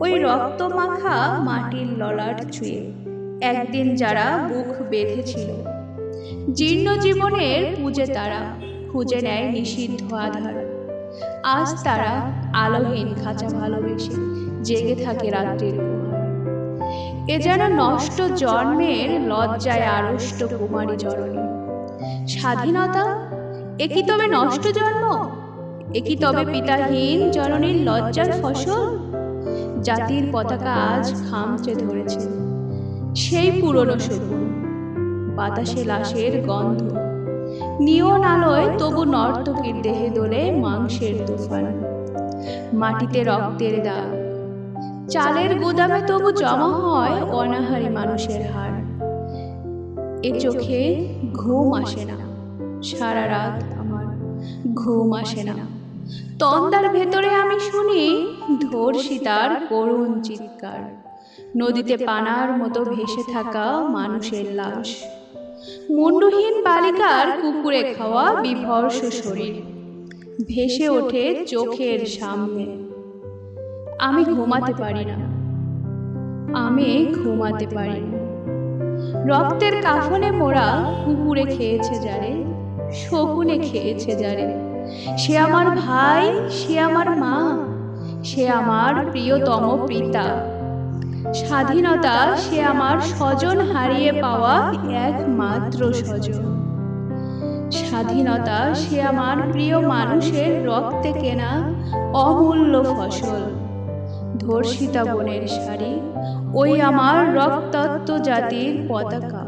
ওই রক্ত মাখা মাটির ললাট ছুঁয়ে একদিন যারা বুক বেঁধেছিল। জীর্ণ জীবনের পুজে তারা খুঁজে নেয় নিষিদ্ধ আধার। আজ তারা আলোহীন খাঁচা ভালোবেসে জেগে থাকে রাত্রির। এ যেন নষ্ট জন্মের লজ্জায় আড়ষ্ট কুমারী জননী স্বাধীনতা? এ কি তবে নষ্ট জন্ম? এ কি তবে পিতাহীন জননীর লজ্জার ফসল? জাতির পতাকা আজ খামচে ধরেছে। সেই পুরনো শকুন বাতাসে লাশের গন্ধ। নিয়ন আলোয় তবু নর্তকীর দেহে দোলে মাংসের তুফান। মাটিতে রক্তের দাগ। চালের গুদামে তবু জমা হয় অনাহারী মানুষের হার। এ চোখে ঘুম আসে না। সারা রাত আমার ঘুম আসে না। তন্দার ভেতরে আমি শুনি ধর্ষিতার করুণ চিৎকার। নদীতে পানার মতো ভেসে থাকা মানুষের লাশ। মুন্ডুহীন বালিকার কুকুরে খাওয়া বিভর্ষ শরীর। ভেসে ওঠে চোখের সামনে। আমি ঘুমাতে পারি না। আমি ঘুমাতে পারি না। রক্তের কাফনে মোড়া কুকুরে খেয়েছে যারে, শকুনে খেয়েছে যারে। সে আমার ভাই, সে আমার মা, সে আমার প্রিয়তম পিতা। স্বাধীনতা সে আমার স্বজন হারিয়ে পাওয়া একমাত্র স্বজন। স্বাধীনতা সে আমার প্রিয় মানুষের রক্তে কেনা অমূল্য ফসল। ধর্ষিতা বনের শাড়ি, ওই আমার রক্তাক্ত জাতির পতাকা।